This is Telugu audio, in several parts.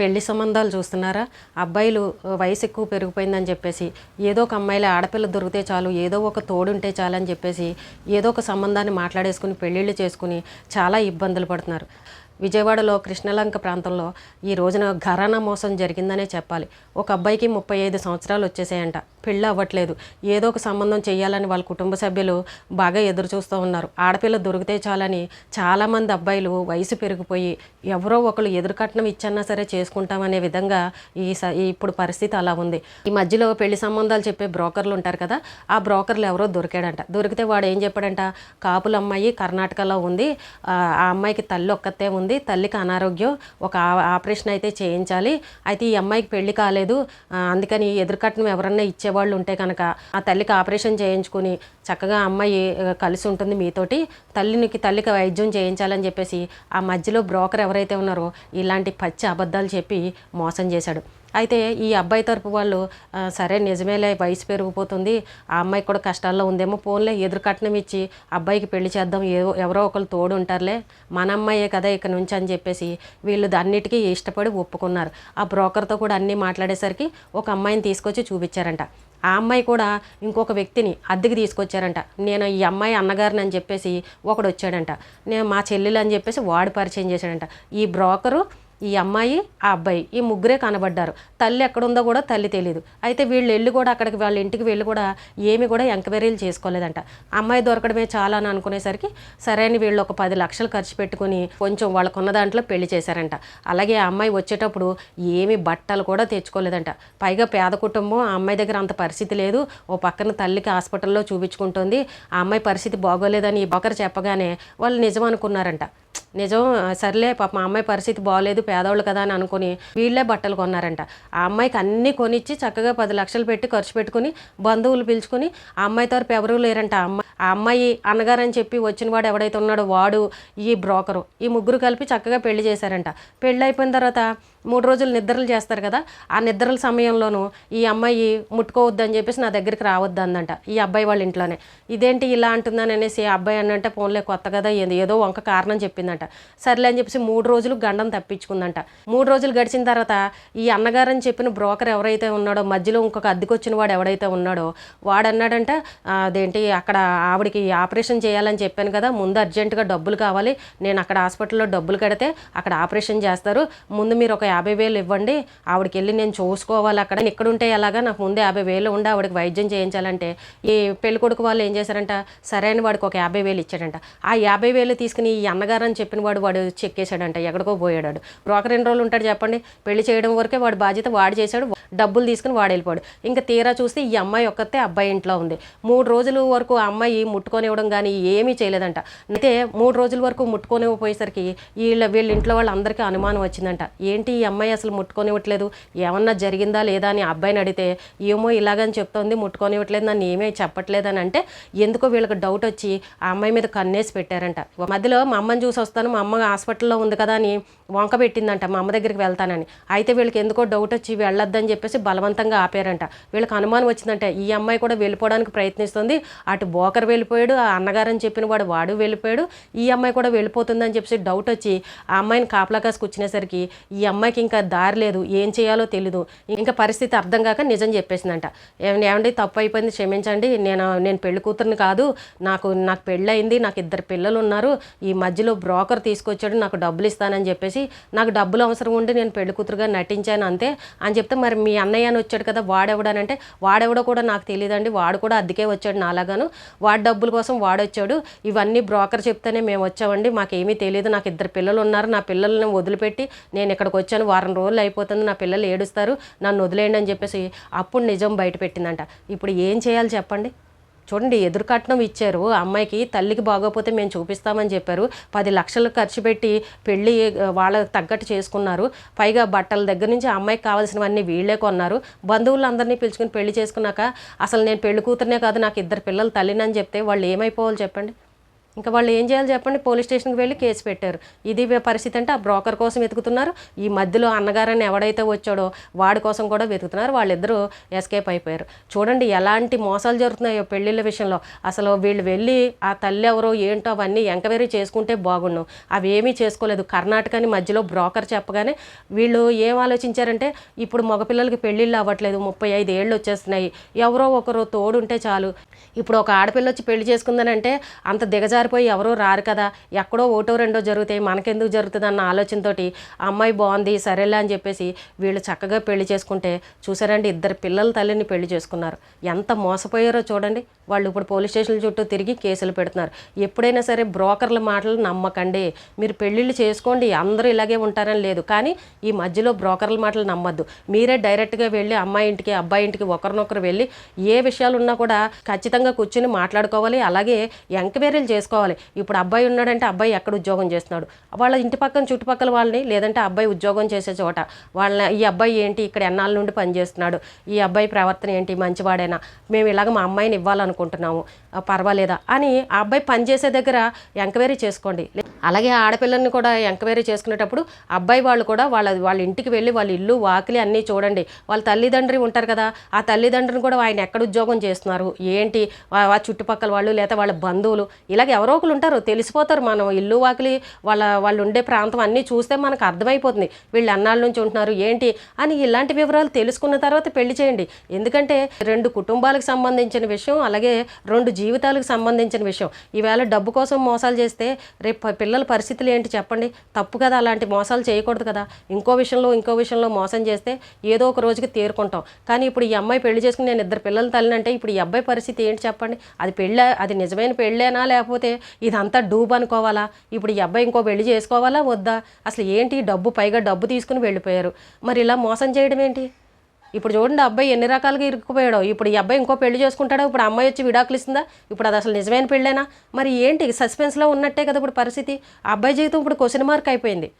పెళ్ళి సంబంధాలు చూస్తున్నారా? అబ్బాయిలు వయసు ఎక్కువ పెరిగిపోయిందని చెప్పేసి ఏదో ఒక అమ్మాయిలు ఆడపిల్ల దొరికితే చాలు ఏదో ఒక తోడుంటే చాలు అని చెప్పేసి ఏదో ఒక సంబంధాన్ని మాట్లాడేసుకుని పెళ్ళిళ్ళు చేసుకుని చాలా ఇబ్బందులు పడుతున్నారు. విజయవాడలో కృష్ణలంక ప్రాంతంలో ఈ రోజున ఘరానా మోసం జరిగిందనే చెప్పాలి. ఒక అబ్బాయికి ముప్పై ఐదు సంవత్సరాలు వచ్చేసాయంట. పెళ్ళి అవ్వట్లేదు. ఏదో ఒక సంబంధం చేయాలని వాళ్ళ కుటుంబ సభ్యులు బాగా ఎదురు చూస్తూ ఉన్నారు. ఆడపిల్ల దొరికితే చాలని చాలామంది అబ్బాయిలు వయసు పెరిగిపోయి ఎవరో ఒకరు ఎదురు కట్నం ఇచ్చన్నా సరే చేసుకుంటామనే విధంగా ఈ స- ఈ ఇప్పుడు పరిస్థితి అలా ఉంది. ఈ మధ్యలో పెళ్ళి సంబంధాలు చెప్పే బ్రోకర్లు ఉంటారు కదా ఆ బ్రోకర్లు ఎవరో దొరికాడంట. దొరికితే వాడు ఏం చెప్పాడంట? కాపుల అమ్మాయి కర్ణాటకలో ఉంది. ఆ అమ్మాయికి తల్లి ఒక్కతే ఉంది. తల్లికి అనారోగ్యం. ఒక ఆపరేషన్ అయితే చేయించాలి. అయితే ఈ అమ్మాయికి పెళ్ళి కాలేదు. అందుకని ఎదురుకట్నం ఎవరన్నా ఇచ్చేవాళ్ళు ఉంటే కనుక ఆ తల్లికి ఆపరేషన్ చేయించుకుని చక్కగా అమ్మాయి కలిసి ఉంటుంది మీతోటి. తల్లినికి తల్లికి వైద్యం చేయించాలని చెప్పేసి ఆ మధ్యలో బ్రోకర్ ఎవరైతే ఉన్నారో ఇలాంటి పచ్చి అబద్ధాలు చెప్పి మోసం చేశాడు. అయితే ఈ అబ్బాయి తరపు వాళ్ళు సరే నిజమేలే వయసు పెరిగిపోతుంది ఆ అమ్మాయి కూడా కష్టాల్లో ఉందేమో ఫోన్లే ఎదురు కట్నం ఇచ్చి అబ్బాయికి పెళ్ళి చేద్దాం ఏవో ఎవరో ఒకరు తోడు ఉంటారులే మన అమ్మాయే కదా ఇక నుంచి అని చెప్పేసి వీళ్ళు అన్నిటికీ ఇష్టపడి ఒప్పుకున్నారు. ఆ బ్రోకర్తో కూడా అన్నీ మాట్లాడేసరికి ఒక అమ్మాయిని తీసుకొచ్చి చూపించారంట. ఆ అమ్మాయి కూడా ఇంకొక వ్యక్తిని అద్దెకి తీసుకొచ్చారంట. నేను ఈ అమ్మాయి అన్నగారిని అని చెప్పేసి ఒకడు వచ్చాడంట. నేను మా చెల్లెలు అని చెప్పేసి వాడు పరిచయం చేశాడంట. ఈ బ్రోకరు ఈ అమ్మాయి ఆ అబ్బాయి ఈ ముగ్గురే కనబడ్డారు. తల్లి ఎక్కడుందో కూడా తల్లి తెలియదు అయితే వీళ్ళు వెళ్ళి కూడా అక్కడికి వాళ్ళ ఇంటికి వెళ్ళి కూడా ఏమి కూడా ఎంక్వైరీలు చేసుకోలేదంట. అమ్మాయి దొరకడమే చాలా అని అనుకునేసరికి సరే అని వీళ్ళు ఒక పది లక్షలు ఖర్చు పెట్టుకుని కొంచెం వాళ్ళకున్న దాంట్లో పెళ్ళి చేశారంట. అలాగే ఆ అమ్మాయి వచ్చేటప్పుడు ఏమి బట్టలు కూడా తెచ్చుకోలేదంట. పైగా పేద కుటుంబం ఆ అమ్మాయి దగ్గర అంత పరిస్థితి లేదు. ఓ పక్కన తల్లికి హాస్పిటల్లో చూపించుకుంటుంది. ఆ అమ్మాయి పరిస్థితి బాగోలేదని ఒకరు చెప్పగానే వాళ్ళు నిజం అనుకున్నారంట. నిజం సర్లే పాప మా అమ్మాయి పరిస్థితి బాగోలేదు పేదవాళ్ళు కదా అని అనుకుని వీళ్ళే బట్టలు కొన్నారంట. ఆ అమ్మాయికి అన్నీ కొనిచ్చి చక్కగా పది లక్షలు పెట్టి ఖర్చు పెట్టుకుని బంధువులు పిలుచుకుని ఆ అమ్మాయి తరపు ఎవరూ లేరంట. ఆ అమ్మాయి ఆ అమ్మాయి అన్నగారని చెప్పి వచ్చిన వాడు ఎవడైతే ఉన్నాడో వాడు ఈ బ్రోకరు. ఈ ముగ్గురు కలిపి చక్కగా పెళ్ళి చేశారంట. పెళ్ళి అయిపోయిన తర్వాత మూడు రోజులు నిద్రలు చేస్తారు కదా ఆ నిద్రల సమయంలోనూ ఈ అమ్మాయి ముట్టుకోవద్దని చెప్పేసి నా దగ్గరికి రావద్దు అందంట ఈ అబ్బాయి వాళ్ళ ఇంట్లోనే. ఇదేంటి ఇలా అంటుందని అనేసి ఆ అబ్బాయి అన్నంటే ఫోన్లే కొత్త కదా ఏదో వంక కారణం చెప్పిందంట. సర్లే అని చెప్పేసి మూడు రోజులు గండం తప్పించుకుందంట. మూడు రోజులు గడిచిన తర్వాత ఈ అన్నగారని చెప్పిన బ్రోకర్ ఎవరైతే ఉన్నాడో మధ్యలో ఇంకొక అద్దెకొచ్చిన వాడు ఎవడైతే ఉన్నాడో వాడు అన్నాడంట అదేంటి అక్కడ ఆవిడకి ఆపరేషన్ చేయాలని చెప్పాను కదా ముందు అర్జెంటుగా డబ్బులు కావాలి నేను అక్కడ హాస్పిటల్లో డబ్బులు కడితే అక్కడ ఆపరేషన్ చేస్తారు ముందు మీరు ఒక యాభై వేలు ఇవ్వండి ఆవిడకి వెళ్ళి నేను చూసుకోవాలి అక్కడ. నేను ఇక్కడ ఉంటే ఎలాగా నాకు ముందు యాభై వేలు ఉండి ఆవిడకి వైద్యం చేయించాలంటే ఈ పెళ్ళికొడుకు వాళ్ళు ఏం చేశారంట సరైన వాడికి ఒక యాభై వేలు ఇచ్చాడంట. ఆ యాభై వేలు తీసుకుని ఈ అన్నగారు అని చెప్పిన వాడు వాడు చెక్కేశాడంట ఎక్కడికో పోయాడు బ్రోకర్ ఎన్ని రోజులు ఉంటాడు చెప్పండి? పెళ్ళి చేయడం వరకే వాడు బాధ్యత వాడు చేశాడు డబ్బులు తీసుకుని వాడు వెళ్ళిపోయాడు. ఇంకా తీరా చూస్తే ఈ అమ్మాయి ఒక్కతే అబ్బాయి ఇంట్లో ఉంది. మూడు రోజుల వరకు ఆ అమ్మాయి ముట్టుకొనివ్వడం కానీ ఏమీ చేయలేదంట. అయితే మూడు రోజుల వరకు ముట్టుకొనివ్వపోయేసరికి వీళ్ళ వీళ్ళ ఇంట్లో వాళ్ళందరికీ అనుమానం వచ్చిందంట. ఏంటి ఈ అమ్మాయి అసలు ముట్టుకొనివ్వట్లేదు? ఏమన్నా జరిగిందా లేదా అని అబ్బాయిని అడిగితే ఏమో ఇలాగని చెప్తోంది ముట్టుకొనివ్వట్లేదు నన్ను ఏమీ చెప్పట్లేదని అంటే ఎందుకో వీళ్ళకి డౌట్ వచ్చి ఆ అమ్మాయి మీద కన్నేసి పెట్టారంట. మధ్యలో మా అమ్మని చూసి వస్తాను మా అమ్మ హాస్పిటల్లో ఉంది కదా అని వంక పెట్టిందంట మా అమ్మ దగ్గరికి వెళ్తానని. అయితే వీళ్ళకి ఎందుకో డౌట్ వచ్చి వెళ్ళొద్దని చెప్పేసి బలవంతంగా ఆపారంట. వీళ్ళకి అనుమానం వచ్చిందంట ఈ అమ్మాయి కూడా వెళ్ళిపోవడానికి ప్రయత్నిస్తుంది అటు బోకర్ వెళ్ళిపోయాడు ఆ అన్నగారని చెప్పిన వాడు వాడు వెళ్ళిపోయాడు ఈ అమ్మాయి కూడా వెళ్ళిపోతుందని చెప్పేసి డౌట్ వచ్చి ఆ అమ్మాయిని కాపలా కాసి కూర్చునేసరికి ఈ అమ్మాయికి ఇంకా దారి లేదు ఏం చేయాలో తెలీదు ఇంకా పరిస్థితి అర్థం కాక నిజం చెప్పేసిందంట. ఏమండి ఏమండి తప్పు అయిపోయింది క్షమించండి నేను నేను పెళ్ళి కూతురుని కాదు నాకు నాకు పెళ్ళయింది నాకు ఇద్దరు పిల్లలు ఉన్నారు ఈ మధ్యలో బ్రోకర్ తీసుకొచ్చాడు నాకు డబ్బులు ఇస్తానని చెప్పేసి నాకు డబ్బులు అవసరం ఉండి నేను పెళ్ళి కూతురుగా నటించాను అంతే. అని చెప్తే మరి మీ అన్నయ్య అని వచ్చాడు కదా వాడెవడనంటే వాడెవడో కూడా నాకు తెలియదండి వాడు కూడా అద్దెకే వచ్చాడు నాలాగాను. వాడి డబ్బుల కోసం వాడొచ్చాడు ఇవన్నీ బ్రోకర్ చెప్తేనే మేము వచ్చామండి మాకేమీ తెలియదు నాకు ఇద్దరు పిల్లలు ఉన్నారు నా పిల్లల్ని వదిలిపెట్టి నేను ఇక్కడికి వచ్చాను వారం రోజులు అయిపోతుంది నా పిల్లలు ఏడుస్తారు నన్ను వదిలేయండి అని చెప్పేసి అప్పుడు నిజం బయట పెట్టిందంట. ఇప్పుడు ఏం చేయాలి చెప్పండి? చూడండి ఎదురు కట్నం ఇచ్చారు అమ్మాయికి తల్లికి బాగోపోతే మేము చూపిస్తామని చెప్పారు. పది లక్షలు ఖర్చు పెట్టి పెళ్ళి వాళ్ళ వాళ్ళకి తగ్గట్టు చేసుకున్నారు. పైగా బట్టల దగ్గర నుంచి అమ్మాయికి కావాల్సినవన్నీ వీళ్ళే కొన్నారు. బంధువులందరినీ పిలుచుకుని పెళ్ళి చేసుకున్నాక అసలు నేను పెళ్ళి కూతురునే కాదు నాకు ఇద్దరు పిల్లలు తల్లినని చెప్తే వాళ్ళు ఏమైపోవాలి చెప్పండి? ఇంకా వాళ్ళు ఏం చేయాలి చెప్పండి. పోలీస్ స్టేషన్కి వెళ్ళి కేసు పెట్టారు. ఇది పరిస్థితి అంటే ఆ బ్రోకర్ కోసం వెతుకుతున్నారు. ఈ మధ్యలో అన్నగారని ఎవడైతే వచ్చాడో వాడి కోసం కూడా వెతుకుతున్నారు. వాళ్ళిద్దరూ ఎస్కేప్ అయిపోయారు. చూడండి ఎలాంటి మోసాలు జరుగుతున్నాయో పెళ్ళిళ్ళ విషయంలో. అసలు వీళ్ళు వెళ్ళి ఆ తల్లి ఎవరో ఏంటో అవన్నీ ఎంక్వైరీ చేసుకుంటే బాగుండు. అవి ఏమీ చేసుకోలేదు. కర్ణాటకని మధ్యలో బ్రోకర్ చెప్పగానే వీళ్ళు ఏం ఆలోచించారంటే ఇప్పుడు మగపిల్లలకి పెళ్ళిళ్ళు అవ్వట్లేదు. ముప్పై ఐదు ఏళ్ళు వచ్చేస్తున్నాయి. ఎవరో ఒకరు తోడుంటే చాలు. ఇప్పుడు ఒక ఆడపిల్ల వచ్చి పెళ్ళి చేసుకుందనంటే అంత పోయి ఎవరో రారు కదా. ఎక్కడో ఒకటో రెండో జరుగుతాయి. మనకెందుకు జరుగుతుంది అన్న ఆలోచనతోటి ఆ అమ్మాయి బాగుంది సరేలే అని చెప్పేసి వీళ్ళు చక్కగా పెళ్ళి చేసుకుంటే చూసారండి ఇద్దరు పిల్లల తల్లిని పెళ్ళి చేసుకున్నారు. ఎంత మోసపోయారో చూడండి. వాళ్ళు ఇప్పుడు పోలీస్ స్టేషన్ల చుట్టూ తిరిగి కేసులు పెడుతున్నారు. ఎప్పుడైనా సరే బ్రోకర్ల మాటలు నమ్మకండి. మీరు పెళ్ళిళ్ళు చేసుకోండి అందరూ ఇలాగే ఉంటారని లేదు. కానీ ఈ మధ్యలో బ్రోకర్ల మాటలు నమ్మద్దు. మీరే డైరెక్ట్గా వెళ్ళి అమ్మాయి ఇంటికి అబ్బాయి ఇంటికి ఒకరినొకరు వెళ్ళి ఏ విషయాలు ఉన్నా కూడా ఖచ్చితంగా కూర్చుని మాట్లాడుకోవాలి. అలాగే ఎంక్వైరీలు చేసుకోవాలి. ఇప్పుడు అబ్బాయి ఉన్నాడంటే అబ్బాయి ఎక్కడ ఉద్యోగం చేస్తున్నాడు? వాళ్ళ ఇంటి పక్కన చుట్టుపక్కల వాళ్ళని లేదంటే అబ్బాయి ఉద్యోగం చేసే చోట వాళ్ళ ఈ అబ్బాయి ఏంటి? ఇక్కడ ఎన్నాళ్ళ నుండి పనిచేస్తున్నాడు? ఈ అబ్బాయి ప్రవర్తన ఏంటి? మంచివాడైనా? మేము ఇలాగ మా అమ్మాయిని ఇవ్వాలనుకుంటున్నాము. పర్వాలేదా అని ఆ అబ్బాయి పనిచేసే దగ్గర ఎంక్వైరీ చేసుకోండి. అలాగే ఆడపిల్లల్ని కూడా ఎంక్వైరీ చేసుకునేటప్పుడు అబ్బాయి వాళ్ళు కూడా వాళ్ళ వాళ్ళ ఇంటికి వెళ్ళి వాళ్ళ ఇల్లు వాకిలి అన్నీ చూడండి. వాళ్ళ తల్లిదండ్రి ఉంటారు కదా ఆ తల్లిదండ్రులు కూడా ఆయన ఎక్కడ ఉద్యోగం చేస్తున్నారు? ఏంటి? ఆ చుట్టుపక్కల వాళ్ళు లేదా వాళ్ళ బంధువులు? ఇలాగ ఎవరో ఒకరు ఉంటారు తెలిసిపోతారు మనం ఇల్లు వాకిలి వాళ్ళ వాళ్ళు ఉండే ప్రాంతం అన్నీ చూస్తే మనకు అర్థమైపోతుంది. వీళ్ళు అన్నాళ్ళ నుంచి ఉంటున్నారు ఏంటి? అని ఇలాంటి వివరాలు తెలుసుకున్న తర్వాత పెళ్ళి చేయండి. ఎందుకంటే రెండు కుటుంబాలకు సంబంధించిన విషయం అలాగే రెండు జీవితాలకు సంబంధించిన విషయం. ఈవేళ డబ్బు కోసం మోసాలు చేస్తే రేపు పిల్లల పరిస్థితులు ఏంటి చెప్పండి. తప్పు కదా అలాంటి మోసాలు చేయకూడదు కదా. ఇంకో విషయంలో ఇంకో విషయంలో మోసం చేస్తే ఏదో ఒక రోజుకి తేరుకుంటాం. కానీ ఇప్పుడు ఈ అమ్మాయి పెళ్ళి చేసుకుని నేను ఇద్దరు పిల్లలు తల్లినంటే ఇప్పుడు ఈ అబ్బాయి పరిస్థితి ఏంటి చెప్పండి. అది పెళ్ళ అది నిజమైన పెళ్ళేనా లేకపోతే ఇదంతా డూబ్ అనుకోవాలా? ఇప్పుడు ఈ అబ్బాయి ఇంకో పెళ్ళి చేసుకోవాలా వద్దా? అసలు ఏంటి డబ్బు? పైగా డబ్బు తీసుకుని వెళ్ళిపోయారు. మరి ఇలా మోసం చేయడం ఏంటి? ఇప్పుడు చూడండి అబ్బాయి ఎన్ని రకాలుగా ఇరుక్కుపోయాడో. ఇప్పుడు ఈ అబ్బాయి ఇంకో పెళ్ళి చేసుకుంటాడో? ఇప్పుడు అమ్మాయి వచ్చి విడాకులు ఇస్తుందా ఇప్పుడు అది అసలు నిజమైన పెళ్ళేనా? మరి ఏంటి సస్పెన్స్లో ఉన్నట్టే కదా ఇప్పుడు పరిస్థితి? అబ్బాయి జీవితం ఇప్పుడు క్వశ్చన్ మార్క్ అయిపోయింది.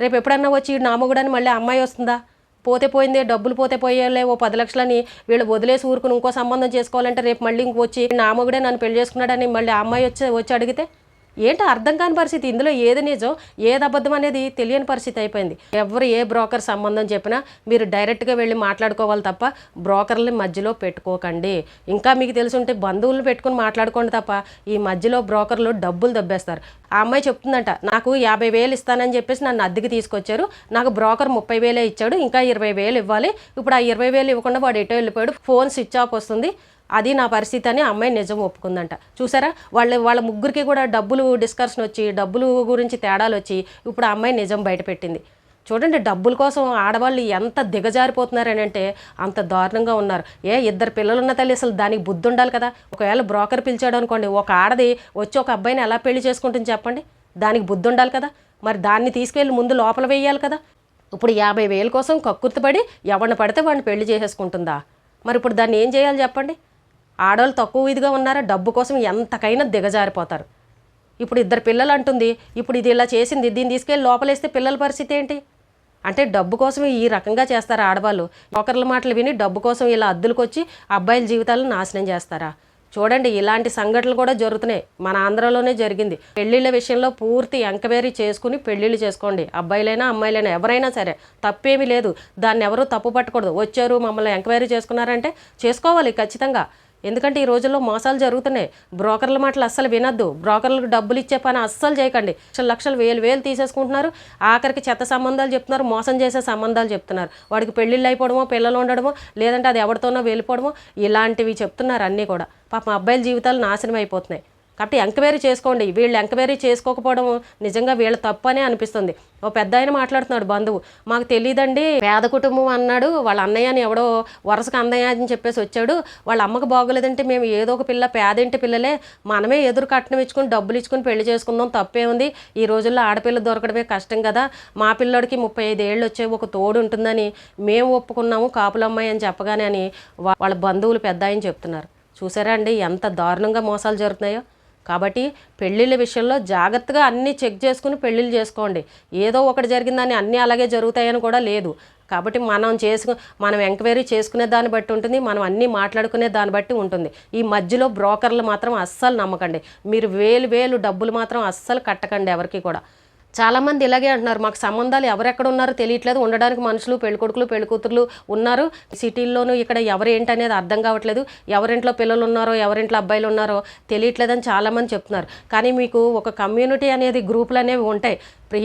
రేపు ఎప్పుడన్నా వచ్చి నామగుడని మళ్ళీ అమ్మాయి వస్తుందా? పోతే పోయిందే డబ్బులు పోతే పోయేలే ఓ పది లక్షలని వీళ్ళు వదిలేసి ఊరుకుని ఇంకో సంబంధం చేసుకోవాలంటే రేపు మళ్ళీ ఇంకొచ్చి వచ్చి నామగుడే నన్ను పెళ్ళి చేసుకున్నాడని మళ్ళీ అమ్మాయి వచ్చి వచ్చి అడిగితే ఏంటి అర్థం కాని పరిస్థితి? ఇందులో ఏది నిజం ఏది అబద్ధం అనేది తెలియని పరిస్థితి అయిపోయింది. ఎవరు ఏ బ్రోకర్ సంబంధం చెప్పినా మీరు డైరెక్ట్గా వెళ్ళి మాట్లాడుకోవాలి తప్ప బ్రోకర్ని మధ్యలో పెట్టుకోకండి. ఇంకా మీకు తెలిసి ఉంటే బంధువులను పెట్టుకుని మాట్లాడుకోండి తప్ప ఈ మధ్యలో బ్రోకర్లు డబ్బులు దబ్బేస్తారు. ఆ అమ్మాయి చెప్తుందంట నాకు యాభై వేలు ఇస్తానని చెప్పేసి నన్ను అద్దెకి తీసుకొచ్చారు. నాకు బ్రోకర్ ముప్పై వేలే ఇచ్చాడు ఇంకా ఇరవై వేలు ఇవ్వాలి. ఇప్పుడు ఆ ఇరవై వేలు ఇవ్వకుండా వాడు ఎటో వెళ్ళిపోయాడు. ఫోన్ స్విచ్ ఆఫ్ వస్తుంది. అది నా పరిస్థితి అని అమ్మాయి నిజం ఒప్పుకుందంట. చూసారా? వాళ్ళ వాళ్ళ ముగ్గురికి కూడా డబ్బులు డిస్కషన్ వచ్చి డబ్బులు గురించి తేడాలు వచ్చి ఇప్పుడు ఆ అమ్మాయి నిజం బయటపెట్టింది చూడండి డబ్బుల కోసం ఆడవాళ్ళు ఎంత దిగజారిపోతున్నారని అంటే అంత దారుణంగా ఉన్నారు. ఏ ఇద్దరు పిల్లలు ఉన్న తల్లి అసలు దానికి బుద్ధి ఉండాలి కదా? ఒకవేళ బ్రోకర్ పిలిచాడు అనుకోండి ఒక ఆడది వచ్చి ఒక అబ్బాయిని ఎలా పెళ్ళి చేసుకుంటుంది చెప్పండి? దానికి బుద్ధి ఉండాలి కదా? మరి దాన్ని తీసుకెళ్ళి ముందు లోపల వేయాలి కదా? ఇప్పుడు యాభై వేల కోసం కక్కుర్తిపడి ఎవరిని పడితే వాడిని పెళ్ళి చేసేసుకుంటుందా? మరి ఇప్పుడు దాన్ని ఏం చేయాలి చెప్పండి? ఆడవాళ్ళు తక్కువ ఇదిగా ఉన్నారా? డబ్బు కోసం ఎంతకైనా దిగజారిపోతారు. ఇప్పుడు ఇద్దరు పిల్లలు అంటుంది ఇప్పుడు ఇది ఇలా చేసింది దీన్ని తీసుకెళ్ళి లోపలేస్తే పిల్లల పరిస్థితి ఏంటి? అంటే డబ్బు కోసం ఈ రకంగా చేస్తారా ఆడవాళ్ళు? ఒకరిల మాటలు విని డబ్బు కోసం ఇలా అద్దులకొచ్చి అబ్బాయిల జీవితాలను నాశనం చేస్తారా? చూడండి ఇలాంటి సంఘటనలు కూడా జరుగుతున్నాయి. మన ఆంధ్రలోనే జరిగింది. పెళ్ళిళ్ళ విషయంలో పూర్తి ఎంక్వైరీ చేసుకుని పెళ్ళిళ్ళు చేసుకోండి. అబ్బాయిలైనా అమ్మాయిలైనా ఎవరైనా సరే తప్పేమీ లేదు. దాన్ని ఎవరూ తప్పు పట్టకూడదు వచ్చారు మమ్మల్ని ఎంక్వైరీ చేసుకున్నారంటే చేసుకోవాలి ఖచ్చితంగా. ఎందుకంటే ఈ రోజుల్లో మోసాలు జరుగుతున్నాయి. బ్రోకర్ల మాటలు అస్సలు వినొద్దు. బ్రోకర్లకు డబ్బులు ఇచ్చే పని అస్సలు చేయకండి. లక్షలు లక్షలు వేలు వేలు తీసేసుకుంటున్నారు. ఆఖరికి చెత్త సంబంధాలు చెప్తున్నారు. మోసం చేసే సంబంధాలు చెప్తున్నారు. వాడికి పెళ్ళిళ్ళు అయిపోవడమో పిల్లలు ఉండడమో లేదంటే అది ఎవరితోనో వెళ్ళిపోవడమో ఇలాంటివి చెప్తున్నారు అన్నీ కూడా. పాపం అబ్బాయిల జీవితాలు నాశనం అయిపోతున్నాయి. కాబట్టి ఎంక్వైరీ చేసుకోండి. వీళ్ళు ఎంక్వైరీ చేసుకోకపోవడం నిజంగా వీళ్ళ తప్పు అనే అనిపిస్తుంది. ఓ పెద్ద ఆయన మాట్లాడుతున్నాడు బంధువు మాకు తెలియదండి పేద కుటుంబం అన్నాడు. వాళ్ళ అన్నయ్య అని ఎవడో వరుసకు అన్నయ్య అని చెప్పేసి వచ్చాడు. వాళ్ళ అమ్మకు బాగోలేదంటే మేము ఏదో ఒక పిల్ల పేదింటి పిల్లలే మనమే ఎదురు కట్నం ఇచ్చుకుని డబ్బులు ఇచ్చుకుని పెళ్ళి చేసుకుందాం తప్పే ఉంది. ఈ రోజుల్లో ఆడపిల్ల దొరకడమే కష్టం కదా. మా పిల్లోడికి ముప్పై ఐదు ఏళ్ళు వచ్చే ఒక తోడు ఉంటుందని మేము ఒప్పుకున్నాము. కాపులమ్మాయి అని చెప్పగానే అని వాళ్ళ బంధువులు పెద్ద ఆయన చెప్తున్నారు. చూసారా అండి ఎంత దారుణంగా మోసాలు జరుగుతున్నాయో. కాబట్టి పెళ్ళిళ్ళ విషయంలో జాగ్రత్తగా అన్నీ చెక్ చేసుకుని పెళ్ళిళ్ళు చేసుకోండి. ఏదో ఒకటి జరిగిందని అన్నీ అలాగే జరుగుతాయని కూడా లేదు. కాబట్టి మనం చేసుకు మనం ఎంక్వైరీ చేసుకునే దాన్ని బట్టి ఉంటుంది మనం అన్నీ మాట్లాడుకునే దాన్ని బట్టి ఉంటుంది. ఈ మధ్యలో బ్రోకర్లు మాత్రం అస్సలు నమ్మకండి. మీరు వేలు వేలు డబ్బులు మాత్రం అస్సలు కట్టకండి ఎవరికి కూడా. చాలామంది ఇలాగే అంటున్నారు. మాకు సంబంధాలు ఎవరెక్కడ ఉన్నారో తెలియట్లేదు. ఉండడానికి మనుషులు పెళ్ళికొడుకులు పెళ్ళికూతురులు ఉన్నారు. సిటీల్లోనూ ఇక్కడ ఎవరు అనేది అర్థం కావట్లేదు. ఎవరింట్లో పిల్లలు ఉన్నారో ఎవరింట్లో అబ్బాయిలు ఉన్నారో తెలియట్లేదని చాలామంది చెప్తున్నారు. కానీ మీకు ఒక కమ్యూనిటీ అనేది గ్రూపులు అనేవి ఉంటాయి.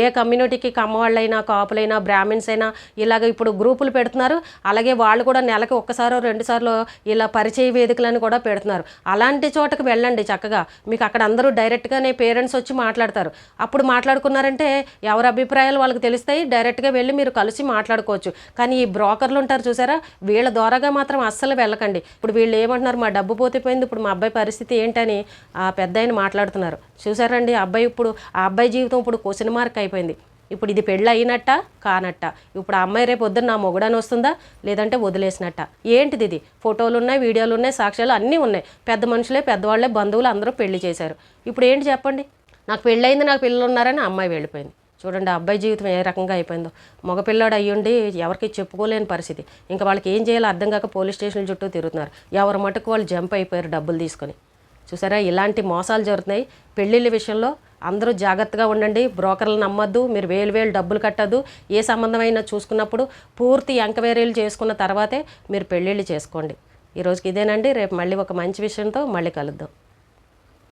ఏ కమ్యూనిటీకి కమ్మవాళ్ళైనా కాపులైనా బ్రాహ్మిన్స్ అయినా ఇలాగ ఇప్పుడు గ్రూపులు పెడుతున్నారు. అలాగే వాళ్ళు కూడా నెలకి ఒక్కసారో రెండు సార్లు ఇలా పరిచయ వేదికలను కూడా పెడుతున్నారు. అలాంటి చోటకి వెళ్ళండి చక్కగా. మీకు అక్కడ అందరూ డైరెక్ట్గానే పేరెంట్స్ వచ్చి మాట్లాడతారు. అప్పుడు మాట్లాడుకున్నారు మాట్లాడుకున్నారంటే ఎవరి అభిప్రాయాలు వాళ్ళకి తెలుస్తాయి డైరెక్ట్గా వెళ్ళి మీరు కలిసి మాట్లాడుకోవచ్చు. కానీ ఈ బ్రోకర్లు ఉంటారు చూసారా? వీళ్ళ ద్వారాగా మాత్రం అస్సలు వెళ్ళకండి. ఇప్పుడు వీళ్ళు ఏమంటున్నారు మా డబ్బు పోతే పోయింది ఇప్పుడు మా అబ్బాయి పరిస్థితి ఏంటని ఆ పెద్ద ఆయన మాట్లాడుతున్నారు. చూసారండి ఆ అబ్బాయి ఇప్పుడు ఆ అబ్బాయి జీవితం ఇప్పుడు క్వశ్చన్ మార్క్ అయిపోయింది. ఇప్పుడు ఇది పెళ్ళి అయినట్ట? కానట్ట. ఇప్పుడు ఆ అమ్మాయి రేపు పొద్దున్న నా మొగుడని వస్తుందా? లేదంటే వదిలేసినట్ట? ఏంటిది ఇది? ఫోటోలు ఉన్నాయి వీడియోలు ఉన్నాయి సాక్ష్యాలు అన్నీ ఉన్నాయి. పెద్ద మనుషులే పెద్దవాళ్ళే బంధువులు అందరూ పెళ్ళి చేశారు. ఇప్పుడు ఏంటి చెప్పండి? నాకు పెళ్ళయింది నాకు పిల్లలు ఉన్నారని అమ్మాయి వెళ్ళిపోయింది. చూడండి ఆ అబ్బాయి జీవితం ఏ రకంగా అయిపోయిందో. మగపిల్లాడు అయ్యుండి ఎవరికి చెప్పుకోలేని పరిస్థితి. ఇంకా వాళ్ళకి ఏం చేయాలో అర్థం కాక పోలీస్ స్టేషన్ల చుట్టూ తిరుగుతున్నారు. ఎవరి మటుకు వాళ్ళు జంప్ అయిపోయారు డబ్బులు తీసుకొని. చూసారా ఇలాంటి మోసాలు జరుగుతున్నాయి. పెళ్ళిళ్ళ విషయంలో అందరూ జాగ్రత్తగా ఉండండి. బ్రోకర్లు నమ్మద్దు. మీరు వేలు వేలు డబ్బులు కట్టద్దు. ఏ సంబంధమైనా చూసుకున్నప్పుడు పూర్తి ఎంక్వైరీలు చేసుకున్న తర్వాతే మీరు పెళ్ళిళ్ళు చేసుకోండి. ఈరోజుకి ఇదేనండి. రేపు మళ్ళీ ఒక మంచి విషయంతో మళ్ళీ కలుద్దాం.